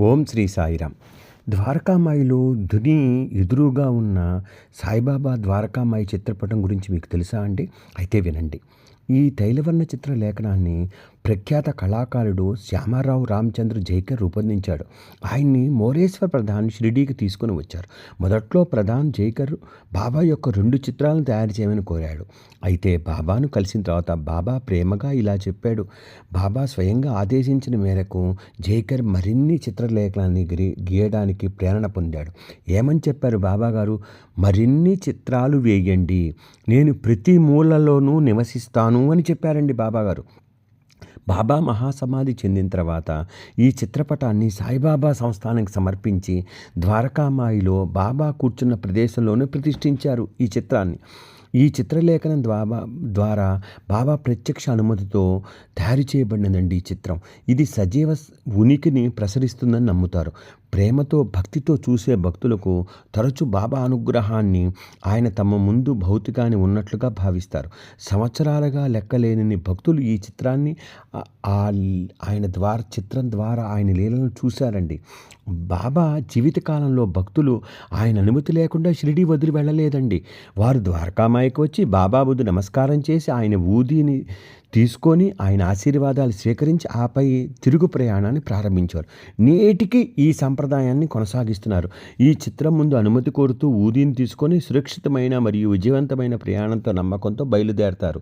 ఓం శ్రీ సాయిరామ్. ద్వారకామాయిలో ధుని ఎదురుగా ఉన్న సాయిబాబా ద్వారకామాయి చిత్రపటం గురించి మీకు తెలుసా అండి? అయితే వినండి. ఈ తైలవర్ణ చిత్ర లేఖనాన్ని ప్రఖ్యాత కళాకారుడు శ్యామారావు రామచంద్ర జైకర్ రూపొందించాడు. ఆయన్ని మోరేశ్వర్ ప్రధాన్ షిరిడీకి తీసుకుని వచ్చారు. మొదట్లో ప్రధాన్ జైకర్ బాబా యొక్క రెండు చిత్రాలను తయారు చేయమని కోరాడు. అయితే బాబాను కలిసిన తర్వాత బాబా ప్రేమగా ఇలా చెప్పాడు. బాబా స్వయంగా ఆదేశించిన మేరకు జైకర్ మరిన్ని చిత్రలేఖనాన్ని గీయడానికి ప్రేరణ పొందాడు. ఏమని చెప్పారు బాబా గారు? మరిన్ని చిత్రాలు వేయండి. నేను ప్రతి మూలలోనూ నివసిస్తాను అని చెప్పారండి బాబాగారు బాబా మహాసమాధి చెందిన తర్వాత ఈ చిత్రపటాన్ని సాయిబాబా సంస్థానానికి సమర్పించి ద్వారకామాయిలో బాబా కూర్చున్న ప్రదేశంలోనే ప్రతిష్ఠించారు ఈ చిత్రాన్ని. ఈ చిత్రలేఖనం ద్వారా ద్వారా బాబా ప్రత్యక్ష అనుమతితో తయారు చేయబడినదండి ఈ చిత్రం. ఇది సజీవ ఉనికిని ప్రసరిస్తుందని నమ్ముతారు. ప్రేమతో భక్తితో చూసే భక్తులకు తరచు బాబా అనుగ్రహాన్ని ఆయన తమ ముందు భౌతికాన్ని ఉన్నట్లుగా భావిస్తారు. సంవత్సరాలుగా లెక్కలేని భక్తులు ఈ చిత్రాన్ని ఆయన ద్వారా చిత్రం ద్వారా ఆయన లీలను చూశారండి. బాబా జీవితకాలంలో భక్తులు ఆయన అనుమతి లేకుండా షిరిడి వదిలి వెళ్ళలేదండి. వారు ద్వారకామాయకు వచ్చి బాబా బుద్ధు నమస్కారం చేసి ఆయన ఊదిని తీసుకొని ఆయన ఆశీర్వాదాలు స్వీకరించి ఆపై తిరుగు ప్రయాణాన్ని ప్రారంభించారు. నేటికి ఈ సంప్రదాయాన్ని కొనసాగిస్తున్నారు. ఈ చిత్రం ముందు అనుమతి కోరుతూ ఊదిని తీసుకొని సురక్షితమైన మరియు విజయవంతమైన ప్రయాణంతో నమ్మకంతో బయలుదేరతారు.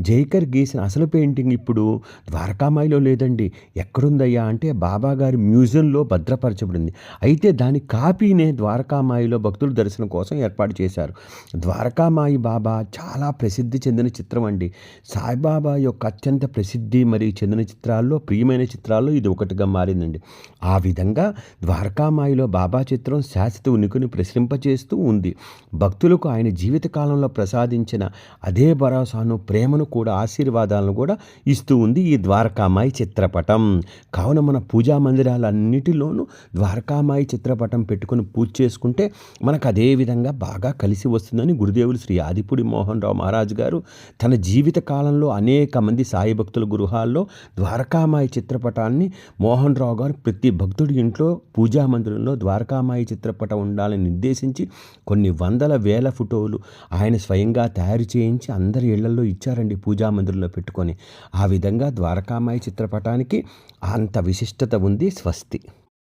జైకర్ గీసిన అసలు పెయింటింగ్ ఇప్పుడు ద్వారకామాయిలో లేదండి. ఎక్కడుందయ్యా అంటే బాబా గారి మ్యూజియంలో భద్రపరచబడింది. అయితే దాని కాపీనే ద్వారకామాయిలో భక్తుల దర్శనం కోసం ఏర్పాటు చేశారు. ద్వారకామాయి బాబా చాలా ప్రసిద్ధి చెందిన చిత్రం అండి. సాయిబాబా యొక్క అత్యంత ప్రసిద్ధి మరియు చెందిన చిత్రాల్లో ప్రియమైన చిత్రాల్లో ఇది ఒకటిగా మారిందండి. ఆ విధంగా ద్వారకామాయిలో బాబా చిత్రం శాశ్వత ఉనికిని ప్రసరింపచేస్తూ ఉంది. భక్తులకు ఆయన జీవితకాలంలో ప్రసాదించిన అదే భరోసాను ప్రేమను కూడా ఆశీర్వాదాలను కూడా ఇస్తూ ఉంది ఈ ద్వారకామాయి చిత్రపటం. కావున మన పూజా మందిరాలన్నిటిలోనూ ద్వారకామాయి చిత్రపటం పెట్టుకుని పూజ చేసుకుంటే మనకు అదే విధంగా బాగా కలిసి వస్తుందని గురుదేవులు శ్రీ ఆదిపూడి మోహన్ రావు మహారాజు గారు తన జీవిత కాలంలో అనేక మంది సాయి భక్తుల గృహాల్లో ద్వారకామాయి చిత్రపటాన్ని మోహన్ రావు గారు ప్రతి భక్తుడి ఇంట్లో పూజా మందిరంలో ద్వారకామాయి చిత్రపటం ఉండాలని నిర్దేశించి కొన్ని వందల వేల ఫోటోలు ఆయన స్వయంగా తయారు చేయించి అందరి ఇళ్ళలో ఇచ్చారండి పూజా మందిరంలో పెట్టుకొని. ఆ విధంగా ద్వారకామాయి చిత్రపటానికి అంత విశిష్టత ఉంది స్వస్తి.